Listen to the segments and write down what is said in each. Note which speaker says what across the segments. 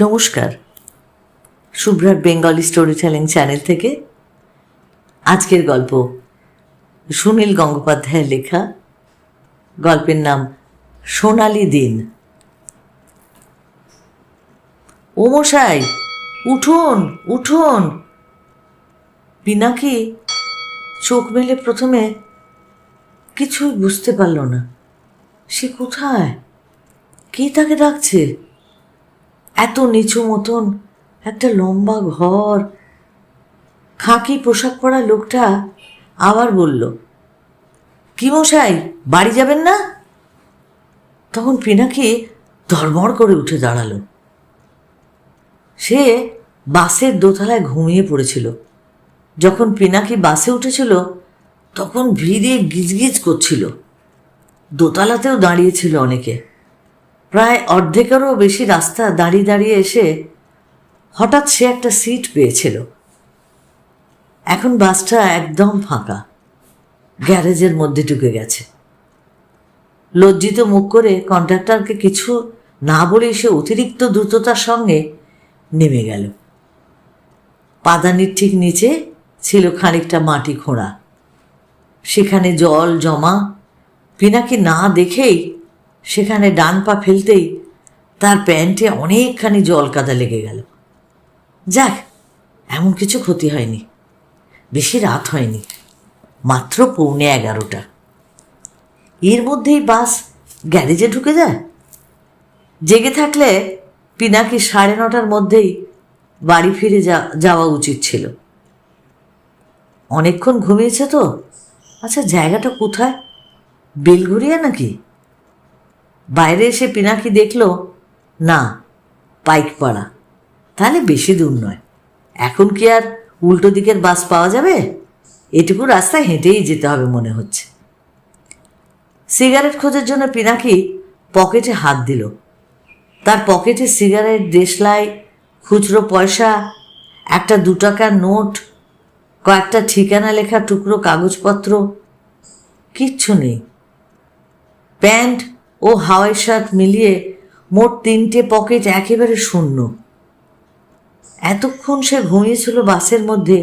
Speaker 1: নমস্কার। শুভ্রার Bengali story telling channel থেকে আজকের গল্প সুনীল গঙ্গোপাধ্যায়ের লেখা। গল্পের নাম সোনালি দিন। ও মশাই উঠুন উঠুন। পিনাকি চোখ মেলে প্রথমে কিছুই বুঝতে পারল না। সে কোথায়? কে তাকে ডাকছে? এত নিচু মতন, একটা লম্বা ঘর। খাঁকি পোশাক পরা লোকটা আবার বলল, কি মশাই, বাড়ি যাবেন না? তখন পিনাকি ধর্মড় করে উঠে দাঁড়াল। সে বাসের দোতলায় ঘুমিয়ে পড়েছিল। যখন পিনাকি বাসে উঠেছিল, তখন ভিড়ে গিজগিজ করছিল। দোতলাতেও দাঁড়িয়েছিল অনেকে। প্রায় অর্ধেকেরও বেশি রাস্তা দাঁড়িয়ে দাঁড়িয়ে এসে হঠাৎ সে একটা সিট পেয়েছিল। এখন বাসটা একদম ফাঁকা। গ্যারেজের মধ্যে ঢুকে গেছে। লজ্জিত মুখ করে কন্ট্রাক্টরকে কিছু না বলে সে অতিরিক্ত দ্রুততার সঙ্গে নেমে গেল। পাদানির ঠিক নিচে ছিল খানিকটা মাটি খোঁড়া। সেখানে জল জমা, পিনাকি না দেখেই সেখানে ডান পা ফেলতেই তার প্যান্টে অনেকখানি জল কাদা লেগে গেল। যাক, এমন কিছু ক্ষতি হয়নি। বেশি রাত হয়নি, মাত্র পৌনে এগারোটা। এর মধ্যেই বাস গ্যারেজে ঢুকে যায়। জেগে থাকলে পিনাকি সাড়ে নটার মধ্যেই বাড়ি ফিরে যাওয়া উচিত ছিল। অনেকক্ষণ ঘুমিয়েছে তো? আচ্ছা জায়গাটা কোথায়? বেলঘুরিয়া নাকি? বাইরে এসে পিনাকি দেখল, না পাইকপাড়া তাহলে বেশি দূর নয়। এখন কি আর উল্টো দিকের বাস পাওয়া যাবে? এটুকু রাস্তায় হেঁটেই যেতে হবে মনে হচ্ছে। সিগারেট খোঁজার জন্য পিনাকি পকেটে হাত দিল। তার পকেটে সিগারেট, দেশলাই, খুচরো পয়সা, একটা দু টাকার নোট, কয়েকটা ঠিকানা লেখা টুকরো কাগজপত্র, কিচ্ছু নেই। প্যান্ট ও হাওয়াই শার্ট মিলিয়ে মোট তিনটে পকেট একেবারে শূন্য। এতক্ষণ সে ঘুমিয়েছিল বাসের মধ্যে,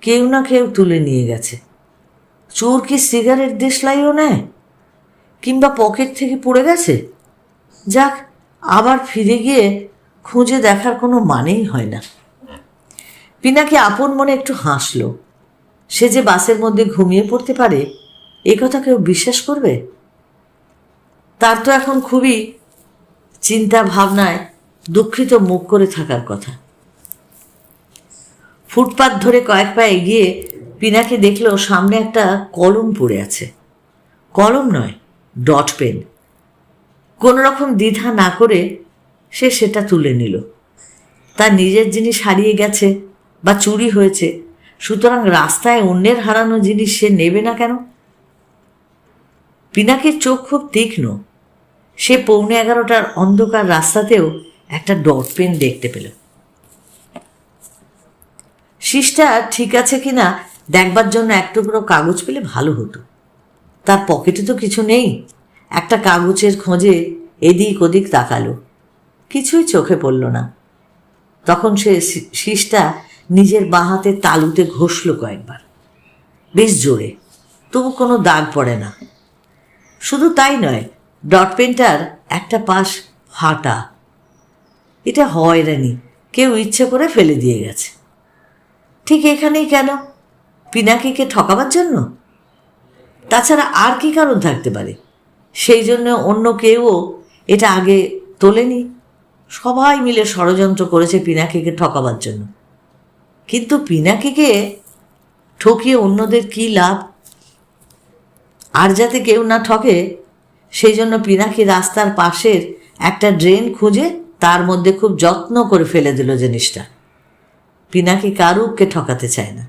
Speaker 1: কেউ না কেউ তুলে নিয়ে গেছে। চোর কি সিগারেট দেশলাইও নেয়? কিংবা পকেট থেকে পড়ে গেছে? যাক, আবার ফিরে গিয়ে খুঁজে দেখার কোনো মানেই হয় না। পিনাকি আপন মনে একটু হাসল। সে যে বাসের মধ্যে ঘুমিয়ে পড়তে পারে, এ কথা কেউ বিশ্বাস করবে? তার তো এখন খুবই চিন্তা ভাবনায় দুঃখিত মুখ করে থাকার কথা। ফুটপাত ধরে কয়েক পা এগিয়ে পিনাকে দেখল সামনে একটা কলম পড়ে আছে। কলম নয়, ডট পেন। কোনো রকম দ্বিধা না করে সে সেটা তুলে নিল। তার নিজের জিনিস হারিয়ে গেছে বা চুরি হয়েছে, সুতরাং রাস্তায় অন্যের হারানো জিনিস সে নেবে না কেন? পিনাকের চোখ খুব তীক্ষ্ণ। সে পৌনে এগারোটার অন্ধকার রাস্তাতেও একটা ডট পেন দেখতে পেল। শীষটা ঠিক আছে কিনা দেখবার জন্য এক টুকরো কাগজ পেলে ভালো হতো। তার পকেটে তো কিছু নেই। একটা কাগজের খোঁজে এদিক ওদিক তাকালো। কিছুই চোখে পড়ল না। তখন সে শীষটা নিজের বাঁ হাতে তালুতে ঘষল কয়েকবার। বেশ জোরে, তবু কোনো দাগ পড়ে না। শুধু তাই নয় ডট পেনটার একটা পাশ ফাটা এটা হয়রানি কেউ ইচ্ছে করে ফেলে দিয়ে গেছে। ঠিক এখানেই কেন? পিনাকিকে ঠকাবার জন্য? তাছাড়া আর কি কারণ থাকতে পারে? সেই জন্য অন্য কেউও এটা আগে তোলেনি। সবাই মিলে ষড়যন্ত্র করেছে পিনাকিকে ঠকাবার জন্য। কিন্তু পিনাকিকে ঠকিয়ে অন্যদের কী লাভ? আর যাতে কেউ না ঠকে সেই জন্য পিনাকি রাস্তার পাশের একটা ড্রেন খুঁজে তার মধ্যে খুব যত্ন করে ফেলে দিল জিনিসটা। পিনাকি কারুককে ঠকাতে চায় না।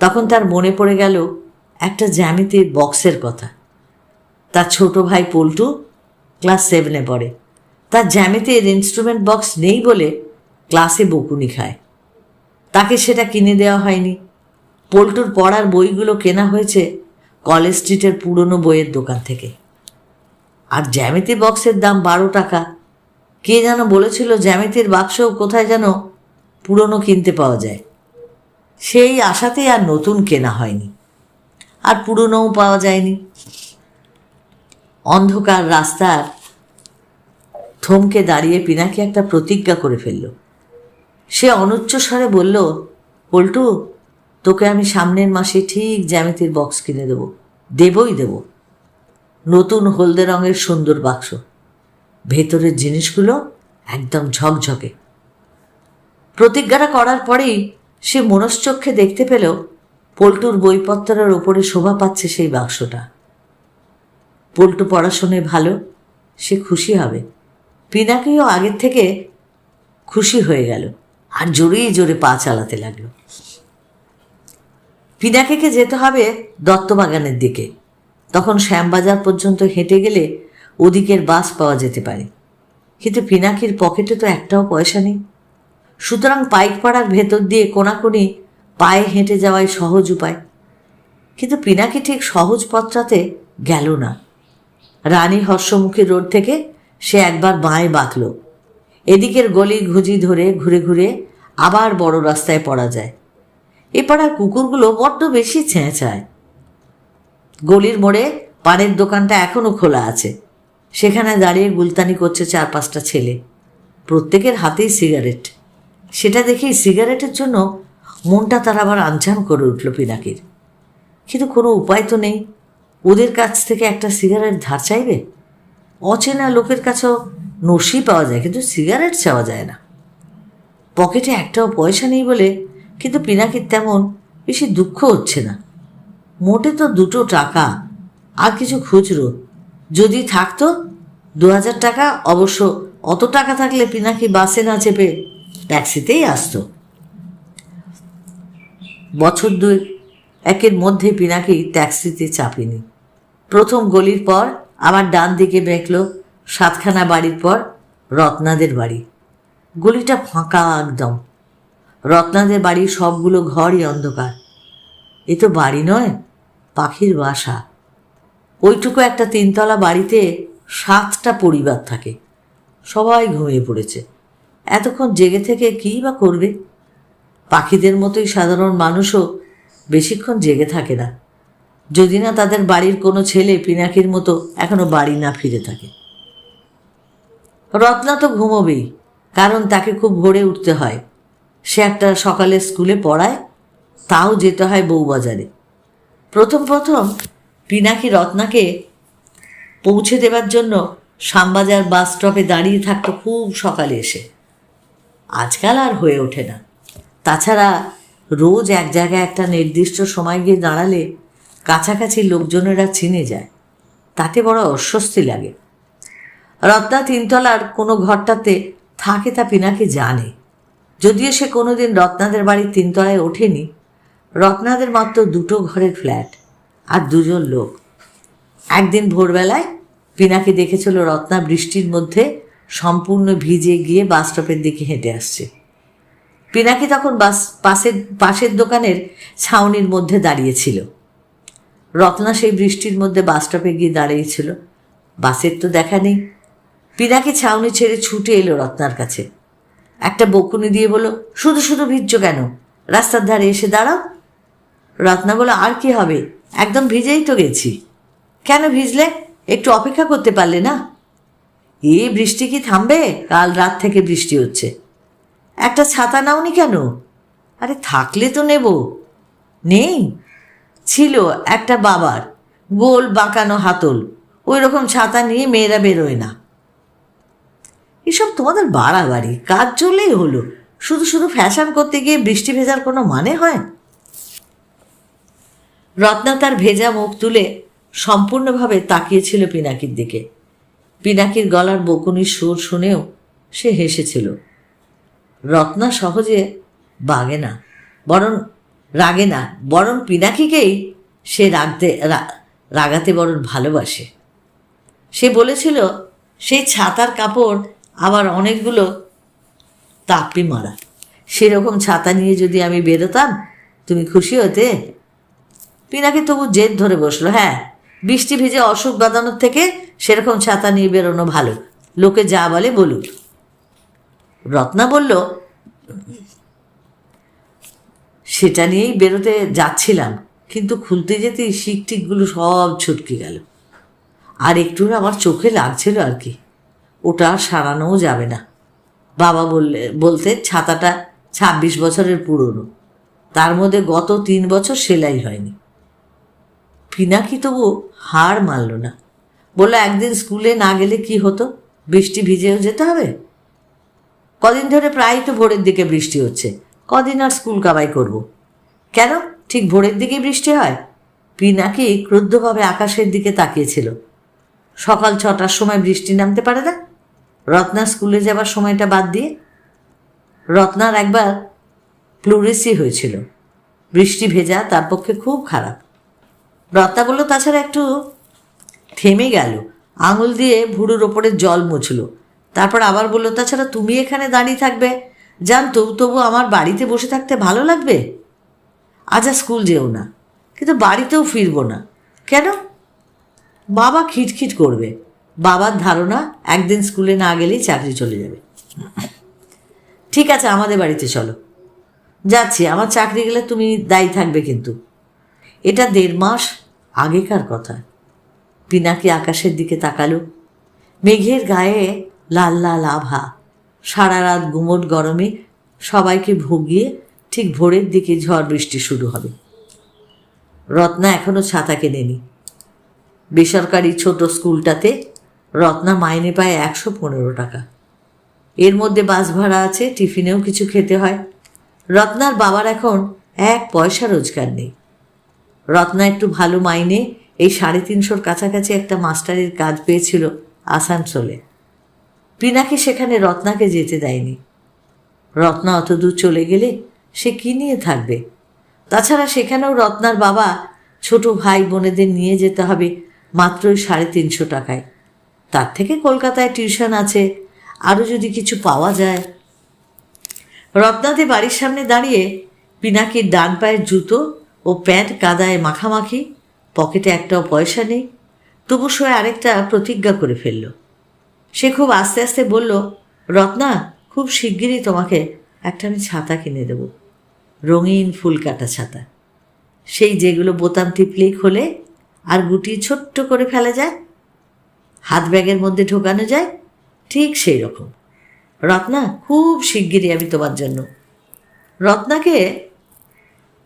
Speaker 1: তখন তার মনে পড়ে গেল একটা জ্যামিতির বক্সের কথা। তার ছোট ভাই পল্টু ক্লাস সেভেনে পড়ে। তার জ্যামিতির ইনস্ট্রুমেন্ট বক্স নেই বলে ক্লাসে বকুনি খায়। তাকে সেটা কিনে দেওয়া হয়নি। পল্টুর পড়ার বইগুলো কেনা হয়েছে কলেজ স্ট্রিটের পুরনো বইয়ের দোকান থেকে। আর জ্যামিতি বক্সের দাম বারো টাকা। কে যেন বলেছিল জ্যামিতির বাক্স কোথায় যেন পুরনো কিনতে পাওয়া যায়। সেই আশাতেই আর নতুন কেনা হয়নি। আর পুরনোও পাওয়া যায়নি। অন্ধকার রাস্তার থমকে দাঁড়িয়ে পিনাকি একটা প্রতিজ্ঞা করে ফেলল। সে অনুচ্চ স্বরে বলল, পল্টু তোকে আমি সামনের মাসে ঠিক জ্যামিতির বক্স কিনে দেবো। দেবই দেব। নতুন হলদে রঙের সুন্দর বাক্স। ভেতরের জিনিসগুলো একদম ঝকঝকে। প্রতিজ্ঞাটা করার পরেই সে মনশ্চক্ষে দেখতে পেল পল্টুর বইপত্রের ওপরে শোভা পাচ্ছে সেই বাক্সটা। পল্টু পড়াশোনায় ভালো, সে খুশি হবে। পিনাকিও আগের থেকে খুশি হয়ে গেল। আর জোরেই জোরে পা চালাতে লাগল। পিনাকিকে যেতে হবে দত্তবাগানের দিকে। তখন শ্যামবাজার পর্যন্ত হেঁটে গেলে ওদিকের বাস পাওয়া যেতে পারে। কিন্তু পিনাকির পকেটে তো একটাও পয়সা নেই। সুতরাং পাইকপাড়ার ভেতর দিয়ে কোনাকুনি পায়ে হেঁটে যাওয়াই সহজ উপায়। কিন্তু পিনাকি ঠিক সহজ পথটাতে গেল না। রানী হর্ষমুখী রোড থেকে সে একবার বাঁয়ে বাঁকল। এদিকের গলি ঘুজি ধরে ঘুরে ঘুরে আবার বড় রাস্তায় পড়া যায়। এ পাড়ার কুকুরগুলো বড্ড বেশি ছেঁচায়। গলির মোড়ে পানের দোকানটা এখনও খোলা আছে। সেখানে দাঁড়িয়ে গুলতানি করছে চার পাঁচটা ছেলে। প্রত্যেকের হাতেই সিগারেট। সেটা দেখেই সিগারেটের জন্য মনটা তার আবার আনচান করে উঠল পিনাকির। কিন্তু কোনো উপায় তো নেই। ওদের কাছ থেকে একটা সিগারেট ধার চাইবে? অচেনা লোকের কাছেও নসি পাওয়া যায়, কিন্তু সিগারেট চাওয়া যায় না। পকেটে একটাও পয়সা নেই বলে কিন্তু পিনাকির তেমন বেশি দুঃখ হচ্ছে না। মোটে তো দুটো টাকা, আর কিছু খুচরো। যদি থাকতো, দু হাজার টাকা, অবশ্য অত টাকা থাকলে পিনাকি বাসে না চেপে ট্যাক্সিতেই আসতো। বছর দুই একের মধ্যে পিনাকি ট্যাক্সিতে চাপিনি। প্রথম গলির পর আবার ডান দিকে বেঁকল সাতখানা বাড়ির পর রত্নাদের বাড়ি। গলিটা ফাঁকা একদম। রত্নাদের বাড়ির সবগুলো ঘরই অন্ধকার। এ তো বাড়ি নয়, পাখির বাসা। ওইটুকু একটা তিনতলা বাড়িতে সাতটা পরিবার থাকে। সবাই ঘুমিয়ে পড়েছে। এতক্ষণ জেগে থেকে কী বা করবে? পাখিদের মতোই সাধারণ মানুষও বেশিক্ষণ জেগে থাকে না। যদি না তাদের বাড়ির কোনো ছেলে পিনাকির মতো এখনও বাড়ি না ফিরে থাকে। রত্না তো ঘুমোবেই, কারণ তাকে খুব ভোরে উঠতে হয়। সে একটা সকালে স্কুলে পড়ায়, তাও যেতে হয় বউবাজারে। প্রথম প্রথম পিনাকি রত্নাকে পৌঁছে দেবার জন্য শ্যামবাজার বাস স্টপে দাঁড়িয়ে থাকতো খুব সকালে এসে। আজকাল আর হয়ে ওঠে না। তাছাড়া রোজ এক জায়গায় একটা নির্দিষ্ট সময় গিয়ে দাঁড়ালে কাছাকাছি লোকজনেরা চিনে যায়। তাতে বড় অস্বস্তি লাগে। রত্না তিনতলার কোনো ঘরটাতে থাকে তা পিনাকি জানে। যদিও সে কোনোদিন রত্নাদের বাড়ির তিনতলায় ওঠেনি, রত্নাদের মাত্র দুটো ঘরের ফ্ল্যাট আর দুজন লোক। একদিন ভোরবেলায় পিনাকি দেখেছিল রত্না বৃষ্টির মধ্যে সম্পূর্ণ ভিজে গিয়ে বাস স্টপের দিকে হেঁটে আসছে। পিনাকি তখন বাস, পাশের পাশের দোকানের ছাউনির মধ্যে দাঁড়িয়েছিল রত্না সেই বৃষ্টির মধ্যে বাস স্টপে গিয়ে দাঁড়িয়েছিল। বাসের তো দেখা নেই। পিনাকি ছাউনি ছেড়ে ছুটে এলো রত্নার কাছে। একটা বকুনি দিয়ে বলল শুধু শুধু ভিজছ কেন? রাস্তার ধারে এসে দাঁড়াও। রত্না বলল আর কি হবে? একদম ভিজেই তো গেছি। কেন ভিজলে? একটু অপেক্ষা করতে পারলে না? এই বৃষ্টি কি থামবে? কাল রাত থেকে বৃষ্টি হচ্ছে। একটা ছাতা নাওনি কেন? আরে, থাকলে তো নেব। নেই? ছিল একটা বাবার, গোল বাঁকানো হাতল। ওই রকম ছাতা নিয়ে মেয়েরা বেরোয় না। এসব তোমাদের বাড়াবাড়ি, কাজ চললেই হলো। শুধু শুধু ফ্যাশন করতে গিয়ে বৃষ্টি ভেজার কোনো মানে হয়? রত্না তার ভেজা মুখ তুলে সম্পূর্ণভাবে তাকিয়েছিল পিনাকির দিকে। পিনাকির গলার বকুনির সুর শুনেও সে হেসেছিল। রত্না সহজে বাগে না, বরং রাগে না, বরং পিনাকিকেই সে রাগতে রাগাতে বরং ভালোবাসে। সে বলেছিল, সেই ছাতার কাপড় আবার অনেকগুলো তাপি মারা। সেরকম ছাতা নিয়ে যদি আমি বেরোতাম, তুমি খুশি হতে? পিনাকি তবু জেদ ধরে বসল হ্যাঁ বৃষ্টি ভিজে অসুখ বাঁধানোর থেকে সেরকম ছাতা নিয়ে বেরোনো ভালো। লোকে যা বলে বলুক। রত্না বলল, সেটা নিয়েই বেরোতে যাচ্ছিলাম, কিন্তু খুলতে যেতেই শিক টিকগুলো সব ছুটকে গেল। আর একটু আমার চোখে লাগছিল আর কি। ওটা সারানোও যাবে না। বাবা বললে, বলতে ছাতাটা ছাব্বিশ বছরের পুরনো। তার মধ্যে গত তিন বছর সেলাই হয়নি। পিনাকি তবু হার মানল না। বলল, একদিন স্কুলে না গেলে কি হতো? বৃষ্টি ভিজেও যেতে হবে? কদিন ধরে প্রায় তো ভোরের দিকে বৃষ্টি হচ্ছে। কদিন আর স্কুল কামাই করব। কেন? ঠিক ভোরের দিকে বৃষ্টি হয়। পিনাকি ক্রুদ্ধভাবে আকাশের দিকে তাকিয়েছিল সকাল ছটার সময় বৃষ্টি নামতে পারে না? রত্না স্কুলে যাবার সময়টা বাদ দিয়ে রত্নার একবার প্লুরেসি হয়েছিল। বৃষ্টি ভেজা, তার পক্ষে খুব খারাপ। রত্না বলল, তাছাড়া একটু থেমে গেল। আঙুল দিয়ে ভুরুর ওপরে জল মুছল। তারপর আবার বলল, তাছাড়া তুমি এখানে দাঁড়িয়ে থাকবে। জানতো তবু আমার বাড়িতে বসে থাকতে ভালো লাগবে? আজ আর স্কুল যেও না। কিন্তু বাড়িতেও ফিরবো না। কেন? বাবা খিটখিট করবে। বাবার ধারণা, একদিন স্কুলে না গেলেই চাকরি চলে যাবে। ঠিক আছে, আমাদের বাড়িতে চলো। যাচ্ছি, আমার চাকরি গেলে তুমি দায়ী থাকবে কিন্তু। এটা দেড় মাস আগেকার কথা। পিনাকি আকাশের দিকে তাকালো। মেঘের গায়ে লাল লাল আভা। সারা রাত গুমট গরমে সবাইকে ভুগিয়ে ঠিক ভোরের দিকে ঝড় বৃষ্টি শুরু হবে। রত্না এখনও ছাতা কেনেনি। বেসরকারি ছোট স্কুলটাতে রত্না মাইনে পায় একশো পনেরো টাকা। এর মধ্যে বাস ভাড়া আছে, টিফিনেও কিছু খেতে হয়। রত্নার বাবার এখন এক পয়সা রোজগার নেই। রত্না একটু ভালো মাইনে, এই সাড়ে তিনশোর কাছাকাছি একটা মাস্টারের কাজ পেয়েছিল আসানসোলে পিনাকে সেখানে রত্নাকে যেতে দেয়নি। রত্না অত দূর চলে গেলে সে কি নিয়ে থাকবে? তাছাড়া সেখানেও রত্নার বাবা ছোট ভাই বোনেদের নিয়ে যেতে হবে মাত্রই সাড়ে তিনশো টাকায়। তার থেকে কলকাতায় টিউশন আছে, আরও যদি কিছু পাওয়া যায়। রত্নাতে বাড়ির সামনে দাঁড়িয়ে পিনাকির ডান পায়ের জুতো ও প্যান্ট কাদায় মাখামাখি, পকেটে একটাও পয়সা নেই, তবু সে আরেকটা প্রতিজ্ঞা করে ফেলল। সে খুব আস্তে আস্তে বলল, রত্না, খুব শিগগিরই তোমাকে একটা আমি ছাতা কিনে দেব, রঙিন ফুল কাটা ছাতা। সেই যেগুলো বোতাম টিপলেই খোলে আর গুটি ছোট্ট করে ফেলা যায় হাত ব্যাগের মধ্যে ঢোকানো যায়, ঠিক সেই রকম। রত্না খুব শিগগিরই আমি তোমার জন্য। রত্নাকে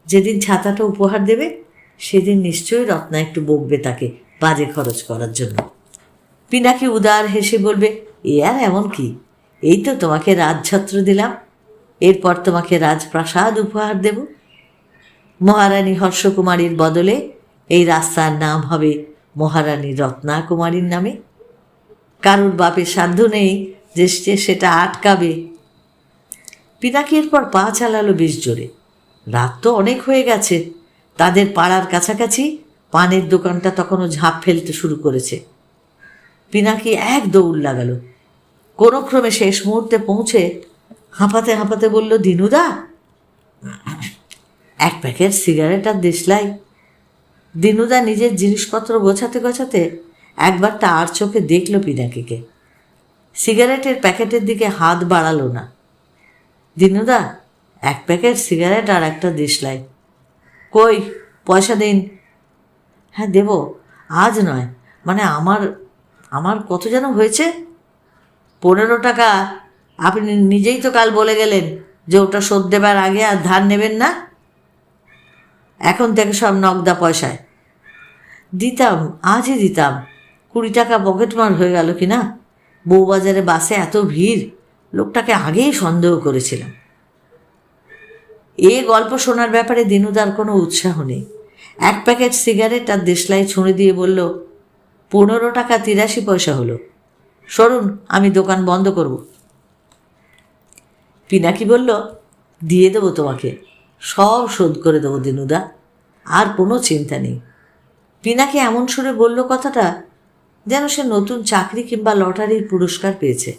Speaker 1: যেদিন ছাতাটা উপহার দেবে, সেদিন নিশ্চয়ই রত্না একটু বকবে তাকে বাজে খরচ করার জন্য। পিনাকি উদার হেসে বলবে, এ আর এমন কি? এই তো তোমাকে রাজছত্র দিলাম। এরপর তোমাকে রাজপ্রাসাদ উপহার দেব। মহারানী হর্ষকুমারীর বদলে এই রাস্তার নাম হবে মহারানী রত্না কুমারীর নামে। কারুর বাপের সাধ্য নেই যে সেটা আটকাবে। পিনাকি এরপর পা চালালো বেশ জোরে। রাত তো অনেক হয়ে গেছে। তাদের পাড়ার কাছাকাছি পানের দোকানটা তখনও ঝাঁপ ফেলতে শুরু করেছে। পিনাকি এক দৌড় লাগালো। কোনো ক্রমে শেষ মুহূর্তে পৌঁছে হাঁপাতে হাঁপাতে বলল, দিনুদা, এক প্যাকেট সিগারেট আর দেশলাই। দিনুদা নিজের জিনিসপত্র গোছাতে গোছাতে একবার তার চোখে দেখল পিনাকিকে। সিগারেটের প্যাকেটের দিকে হাত বাড়ালো না। দিনুদা, এক প্যাকেট সিগারেট আর একটা দেশলাই কই, পয়সা দিন। হ্যাঁ দেব। আজ নয়। মানে আমার আমার কত যেন হয়েছে? পনেরো টাকা। আপনি নিজেই তো কাল বলে গেলেন যে ওটা শোধ দেবার আগে আর ধার নেবেন না। এখন থেকে সব নগদা পয়সায়। দিতাম, আজই দিতাম। কুড়ি টাকা পকেটমার হয়ে গেল কি না? বউবাজারে বাসে এত ভিড়, লোকটাকে আগেই সন্দেহ করেছিলাম। এ গল্প শোনার ব্যাপারে দিনুদার কোনো উৎসাহ নেই। এক প্যাকেট সিগারেট আর দেশলাই ছুঁড়ে দিয়ে বলল, পনেরো টাকা তিরাশি পয়সা হলো। সরুন, আমি দোকান বন্ধ করব। পিনাকি বলল, দিয়ে দেবো তোমাকে। সব শোধ করে দেবো দিনুদা, আর কোনো চিন্তা নেই। পিনাকে এমন সুরে বলল কথাটা যেন সে নতুন চাকরি কিংবা লটারির পুরস্কার পেয়েছে।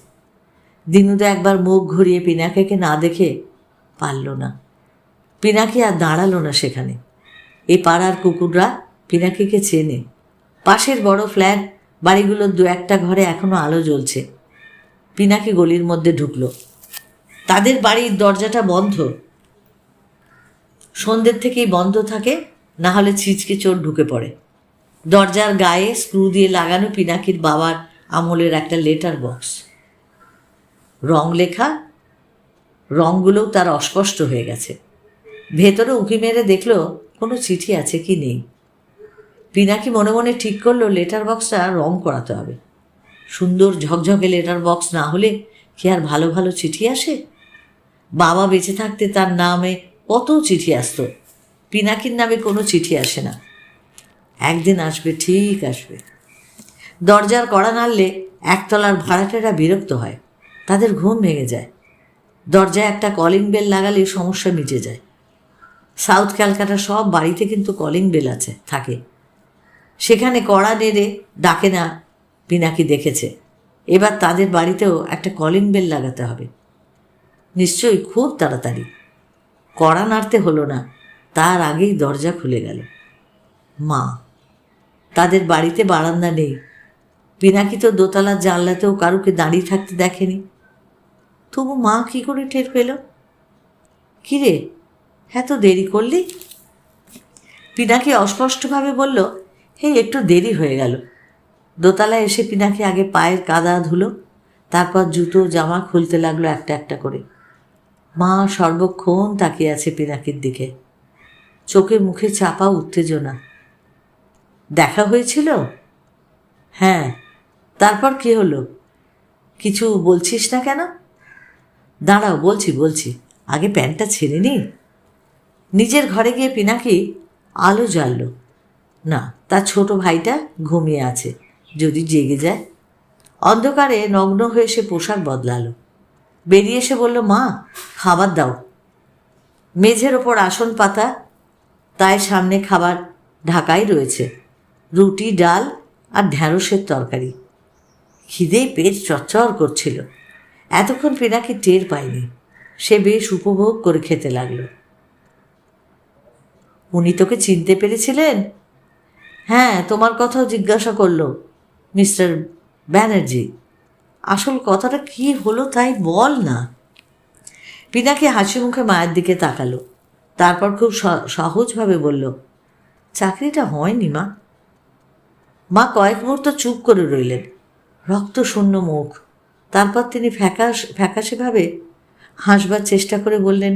Speaker 1: দিনুদা একবার মুখ ঘুরিয়ে পিনাকিকে না দেখে পারল না। পিনাকি আর দাঁড়াল না সেখানে। এই পাড়ার কুকুররা পিনাকিকে চেনে। পাশের বড় ফ্ল্যাট, বাড়িগুলোর দু একটা ঘরে এখনও আলো জ্বলছে। পিনাকি গলির মধ্যে ঢুকলো। তাদের বাড়ির দরজাটা বন্ধ। সন্ধ্যের থেকেই বন্ধ থাকে, না হলে ছিচকে চোর ঢুকে পড়ে। দরজার গায়ে স্ক্রু দিয়ে লাগানো পিনাকির বাবার আমলের একটা লেটার বক্স রং লেখা রঙগুলোও তার অস্পষ্ট হয়ে গেছে। ভেতরে উঁকি মেরে দেখল কোনো চিঠি আছে কি নেই। পিনাকি মনে মনে ঠিক করল লেটার বক্সটা রং করাতে হবে। সুন্দর ঝকঝকে লেটার বক্স না হলে কি আর ভালো ভালো চিঠি আসে? বাবা বেঁচে থাকতে তার নামে কত চিঠি আসতো? পিনাকির নামে কোনো চিঠি আসে না। একদিন আসবে, ঠিক আসবে। দরজার কড়া নাড়লে একতলার ভাড়াটেরা বিরক্ত হয়। তাদের ঘুম ভেঙে যায়। দরজায় একটা কলিং বেল লাগালে সমস্যা মিটে যায়। সাউথ ক্যালকাটা সব বাড়িতে কিন্তু কলিং বেল আছে, থাকে। সেখানে কড়া নেড়ে ডাকে না পিনাকি দেখেছে। এবার তাদের বাড়িতেও একটা কলিং বেল লাগাতে হবে। নিশ্চয়ই খুব তাড়াতাড়ি। কড়া নাড়তে হলো না। তার আগেই দরজা খুলে গেল। মা, তাদের বাড়িতে বারান্দা নেই। পিনাকি তো দোতলার জানলাতেও কারুকে দাঁড়িয়ে থাকতে দেখেনি। তবু মা কি করে টের পেল? কিরে, এত দেরি করলি? পিনাকি অস্পষ্টভাবে বলল, হে, একটু দেরি হয়ে গেল। দোতলায় এসে পিনাকি আগে পায়ের কাদা ধুলো, তারপর জুতো, জামা খুলতে লাগল একটা একটা করে। মা সর্বক্ষণ তাকিয়ে আছে পিনাকির দিকে। চোখে মুখে চাপা উত্তেজনা। দেখা হয়েছিল? হ্যাঁ। তারপর কি হলো? কিছু বলছিস না কেন? দাঁড়াও, বলছি বলছি। আগে প্যান্টটা ছেড়ে নি। নিজের ঘরে গিয়ে পিনাকি আলো জ্বালল। না, তার ছোট ভাইটা ঘুমিয়ে আছে। যদি জেগে যায়। অন্ধকারে নগ্ন হয়ে সে পোশাক বদলালো। বেরিয়ে এসে বলল, মা, খাবার দাও। মেঝের ওপর আসন পাতা, তাই সামনে খাবার ঢাকাই রয়েছে। রুটি, ডাল আর ঢ্যাঁড়সের তরকারি। খিদেই পেট চচ্চর করছিল। এতক্ষণ পিনাকি টের পায়নি। সে বেশ উপভোগ করে খেতে লাগল। উনি তোকে চিনতে পেরেছিলেন? হ্যাঁ তোমার কথাও জিজ্ঞাসা করল, মিস্টার ব্যানার্জি। আসল কথাটা কি হলো তাই বল না। পিনাকি হাসি মুখে মায়ের দিকে তাকালো। তারপর খুব সহজভাবে বলল, চাকরিটা হয়নি মা। মা কয়েক মুহূর্ত চুপ করে রইলেন। রক্ত শূন্য মুখ। তারপর তিনি ফ্যাকাশ, ফ্যাকাশেভাবে হাসবার চেষ্টা করে বললেন,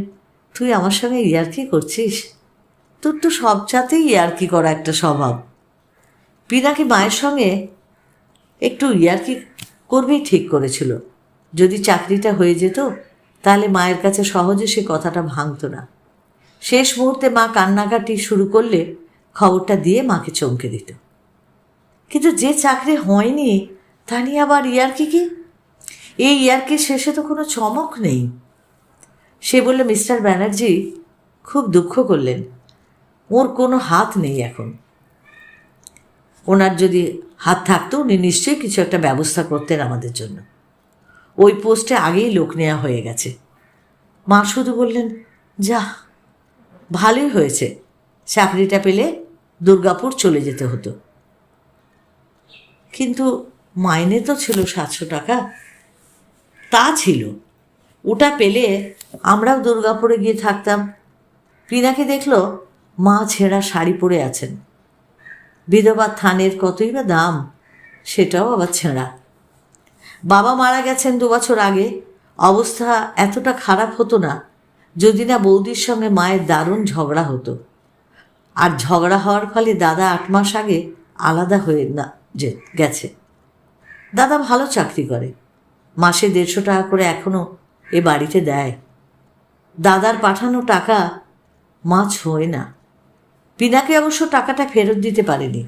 Speaker 1: তুই আমার সঙ্গে ইয়ার্কি করছিস? তোর তো সব চাতেই ইয়ার্কি করা একটা স্বভাব। পিনাকি মায়ের সঙ্গে একটু ইয়ার্কি করবেই ঠিক করেছিল। যদি চাকরিটা হয়ে যেত, তাহলে মায়ের কাছে সহজে সে কথাটা ভাঙতো না। শেষ মুহূর্তে মা কান্নাকাটি শুরু করলে খবরটা দিয়ে মাকে চমকে দিত। কিন্তু যে চাকরি হয়নি, তা নিয়ে আবার ইয়ার্কি কি? এই ইয়ার্কির শেষে তো কোনো চমক নেই। সে বলল, মিস্টার ব্যানার্জি, খুব দুঃখ করলেন। ওর কোনো হাত নেই এখন। ওনার যদি হাত থাকতো, উনি নিশ্চয়ই কিছু একটা ব্যবস্থা করতেন আমাদের জন্য। ওই পোস্টে আগেই লোক নেওয়া হয়ে গেছে। মা শুধু বললেন, যা, ভালোই হয়েছে। চাকরিটা পেলে দুর্গাপুর চলে যেতে হতো। কিন্তু মাইনে তো ছিল সাতশো টাকা। তা ছিল। ওটা পেলে আমরাও দুর্গাপুরে গিয়ে থাকতাম। পিনাকে দেখল মা ছেঁড়া শাড়ি পরে আছেন। বিধবা থানের কতই বা দাম, সেটাও আবার ছেঁড়া। বাবা মারা গেছেন দু বছর আগে, অবস্থা এতটা খারাপ হতো না, যদি না বৌদির সঙ্গে মায়ের দারুণ ঝগড়া হতো। আর ঝগড়া হওয়ার ফলে দাদা আট মাস আগে আলাদা হয়ে না যে গেছে। দাদা ভালো চাকরি করে, মাসে দেড়শো টাকা করে এখনও এ বাড়িতে দেয়। দাদার পাঠানো টাকা মা ছোঁয় না। পিনাকে অবশ্য টাকাটা ফেরত দিতে পারেনি।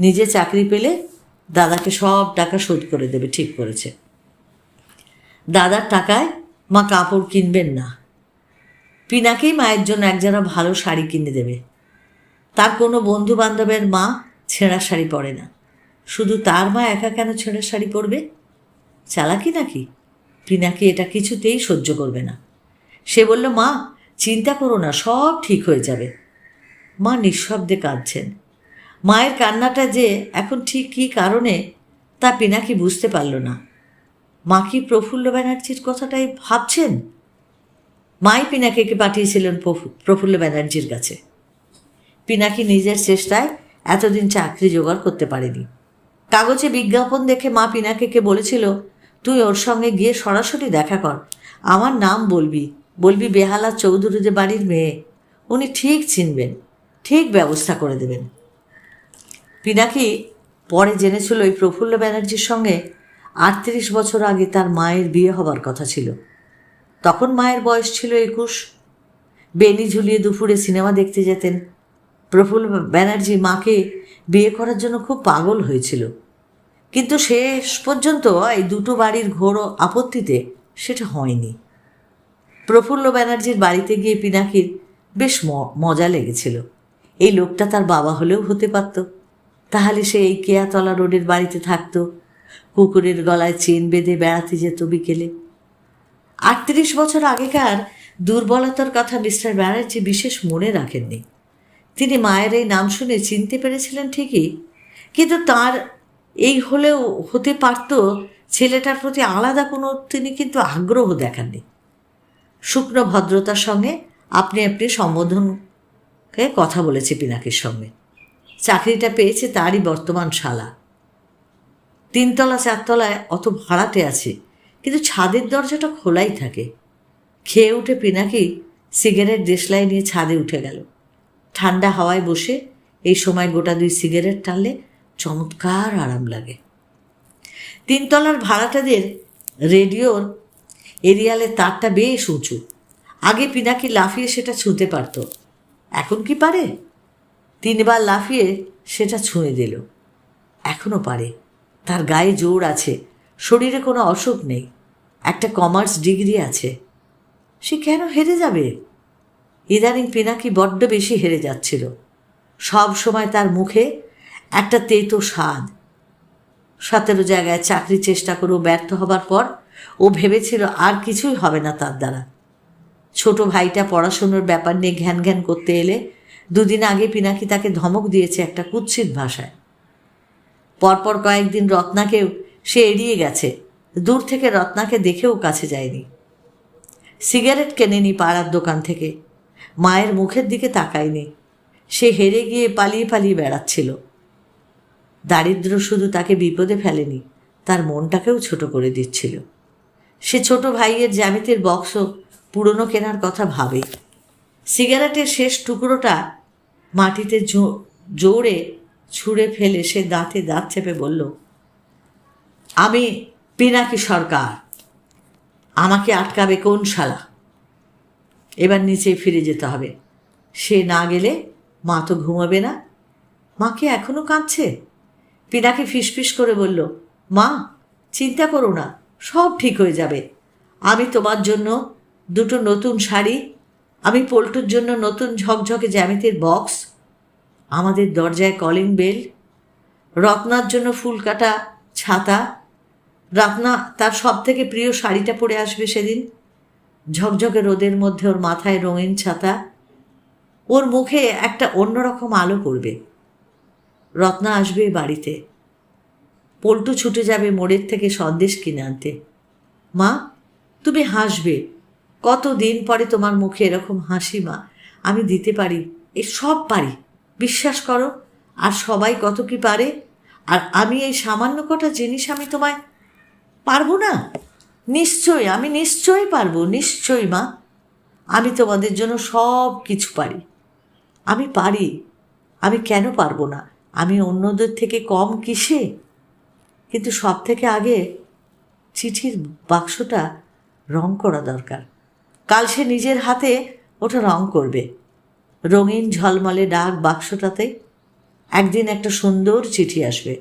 Speaker 1: নিজে চাকরি পেলে দাদাকে সব টাকা শোধ করে দেবে, ঠিক করেছে। দাদার টাকায় মা কাপড় কিনবেন না। পিনাকেই মায়ের জন্য একজোড়া ভালো শাড়ি কিনে দেবে। তার কোনো বন্ধু বান্ধবের মা ছেঁড়া শাড়ি পরে না। শুধু তার মা একা কেন ছেঁড়া শাড়ি পরবে? চালাকি নাকি? পিনাকি এটা কিছুতেই সহ্য করবে না। সে বলল, মা, চিন্তা করো না, সব ঠিক হয়ে যাবে। মা নিঃশব্দে কাঁদছেন। মায়ের কান্নাটা যে এখন ঠিক কী কারণে, তা পিনাকি বুঝতে পারল না। মা কি প্রফুল্ল ব্যানার্জির কথাটাই ভাবছেন? মাই পিনাকিকে পাঠিয়েছিলেন প্রফু- প্রফুল্ল ব্যানার্জির কাছে। পিনাকি নিজের চেষ্টায় এতদিন চাকরি জোগাড় করতে পারেনি। কাগজে বিজ্ঞাপন দেখে মা পিনাকিকে বলেছিল, তুই ওর সঙ্গে গিয়ে সরাসরি দেখা কর। আমার নাম বলবি বলবি বেহালা চৌধুরীদের বাড়ির মেয়ে। উনি ঠিক চিনবেন। ঠিক ব্যবস্থা করে দেবেন। পিনাকি পরে জেনেছিল ওই প্রফুল্ল ব্যানার্জির সঙ্গে আটত্রিশ বছর আগে তার মায়ের বিয়ে হবার কথা ছিল। তখন মায়ের বয়স ছিল একুশ। বেনি ঝুলিয়ে দুপুরে সিনেমা দেখতে যেতেন। প্রফুল্ল ব্যানার্জি মাকে বিয়ে করার জন্য খুব পাগল হয়েছিল। কিন্তু শেষ পর্যন্ত এই দুটো বাড়ির ঘোর আপত্তিতে সেটা হয়নি। প্রফুল্ল ব্যানার্জির বাড়িতে গিয়ে পিনাকির বেশ মজা লেগেছিল। এই লোকটা তার বাবা হলেও হতে পারত। তাহলে সে এই কেয়াতলা রোডের বাড়িতে থাকতো। কুকুরের গলায় চেন বেঁধে বেড়াতে যেত বিকেলে। আটত্রিশ বছর আগেকার দুর্বলতার কথা মিস্টার ব্যানার্জি বিশেষ মনে রাখেননি। তিনি মায়ের এই নাম শুনে চিনতে পেরেছিলেন ঠিকই, কিন্তু তার এই হলেও হতে পারত ছেলেটার প্রতি আলাদা কোনো তিনি কিন্তু আগ্রহ দেখাননি। শুকনো ভদ্রতার সঙ্গে আপনি আপনি সম্বোধনকে কথা বলেছে পিনাকির সঙ্গে। চাকরিটা পেয়েছে তারই বর্তমান শালা। তিনতলা চারতলায় অত ভাড়াটে আছে, কিন্তু ছাদের দরজাটা খোলাই থাকে। খেয়ে উঠে পিনাকি সিগারেট দেশলাই নিয়ে ছাদে উঠে গেল। ঠান্ডা হাওয়ায় বসে এই সময় গোটা দুই সিগারেট টানলে চমৎকার আরাম লাগে। তিনতলার ভাড়াটাদের রেডিওর এরিয়ালের তারটা বেশ উঁচু। আগে পিনাকি লাফিয়ে সেটা ছুঁতে পারত। এখন কি পারে? তিনবার লাফিয়ে সেটা ছুঁয়ে দিল। এখনও পারে। তার গায়ে জোর আছে। শরীরে কোনো অসুখ নেই। একটা কমার্স ডিগ্রি আছে। সে কেন হেরে যাবে? ইদানিং পিনাকি বড্ড বেশি হেরে যাচ্ছিল। সব সময় তার মুখে একটা তেতো স্বাদ। সতেরো জায়গায় চাকরি চেষ্টা করেও ব্যর্থ হবার পর ও ভেবেছিল আর কিছুই হবে না তার দ্বারা। ছোট ভাইটা পড়াশুনোর ব্যাপার নিয়ে ঘ্যান ঘ্যান করতে এলে দুদিন আগে পিনাকি তাকে ধমক দিয়েছে একটা কুৎসিত ভাষায়। পরপর কয়েকদিন রত্নাকেও সে এড়িয়ে গেছে। দূর থেকে রত্নাকে দেখেও কাছে যায়নি। সিগারেট কেনেনি পাড়ার দোকান থেকে। মায়ের মুখের দিকে তাকায়নি। সে হেরে গিয়ে পালিয়ে পালিয়ে বেড়াচ্ছিল। দারিদ্র শুধু তাকে বিপদে ফেলেনি, তার মনটাকেও ছোট করে দিচ্ছিল। সে ছোট ভাইয়ের জ্যামিতির বক্স পুরনো কেনার কথা ভাবে। সিগারেটের শেষ টুকরোটা মাটিতে জোরে ছুঁড়ে ফেলে সে দাঁতে দাঁত চেপে বলল, আমি পিনাকি সরকার। আমাকে আটকাবে কোন শালা? এবার নিচে ফিরে যেতে হবে। সে না গেলে মা তো ঘুমাবে না। মাকে এখনও কাঁদছে। পিনাকি ফিসফিস করে বলল, মা, চিন্তা করো না, সব ঠিক হয়ে যাবে। আমি তোমার জন্য দুটো নতুন শাড়ি, আমি পল্টুর জন্য নতুন ঝকঝকে জ্যামিতির বক্স, আমাদের দরজায় কলিং বেল, রত্নার জন্য ফুল কাটা ছাতা, রত্না তার সব থেকে প্রিয় শাড়িটা পরে আসবে সেদিন, ঝকঝকে রোদের মধ্যে ওর মাথায় রঙিন ছাতা, ওর মুখে একটা অন্যরকম আলো পড়বে। রত্না আসবে বাড়িতে। পল্টু ছুটে যাবে মোড়ের থেকে সন্দেশ কিনে আনতে। মা, তুমি হাসবে। কত দিন পরে তোমার মুখে এরকম হাসি মা? আমি দিতে পারি, এ সব পারি। বিশ্বাস করো, আর সবাই কত কি পারে, আর আমি এই সামান্য কটা জিনিস আমি তোমায় পারব না? নিশ্চয়ই, আমি নিশ্চয়ই পারব, নিশ্চয়ই মা। আমি তোমাদের জন্য সব কিছু পারি। আমি পারি, আমি কেন পারব না? আমি অন্যদের থেকে কম কিসে? কিন্তু সব থেকে আগে চিঠির বাক্সটা রং করা দরকার। কাল সে নিজের হাতে ওটা রং করবে। রঙিন ঝলমলে ডাক বাক্সটাতে একদিন একটা সুন্দর চিঠি আসবে।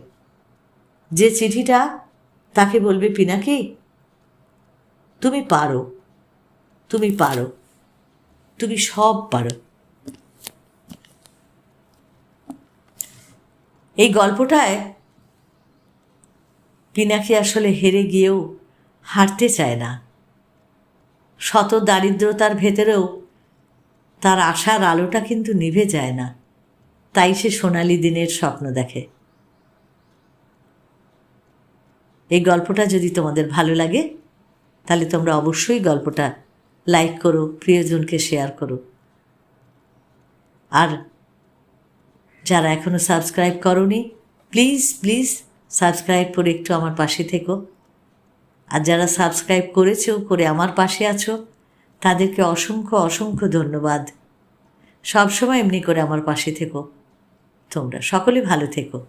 Speaker 1: যে চিঠিটা তাকে বলবে পিনাকি তুমি পারো। তুমি পারো। তুমি সব পারো। এই গল্পটায় পিনাকি আসলে হেরে গিয়েও হারতে চায় না। শত দারিদ্রতার ভেতরেও তার আশার আলোটা কিন্তু নিভে যায় না। তাই সে সোনালি দিনের স্বপ্ন দেখে। এই গল্পটা যদি তোমাদের ভালো লাগে, তাহলে তোমরা অবশ্যই গল্পটা লাইক করো, প্রিয়জনকে শেয়ার করো। আর যারা এখনও সাবস্ক্রাইব করনি, প্লিজ প্লিজ সাবস্ক্রাইব করে একটু আমার পাশে থেকো। আর যারা সাবস্ক্রাইব করেছ, করে আমার পাশে আছো, তাদেরকে অসংখ্য অসংখ্য ধন্যবাদ। সবসময় এমনি করে আমার পাশে থেকো। তোমরা সকলে ভালো থেকো।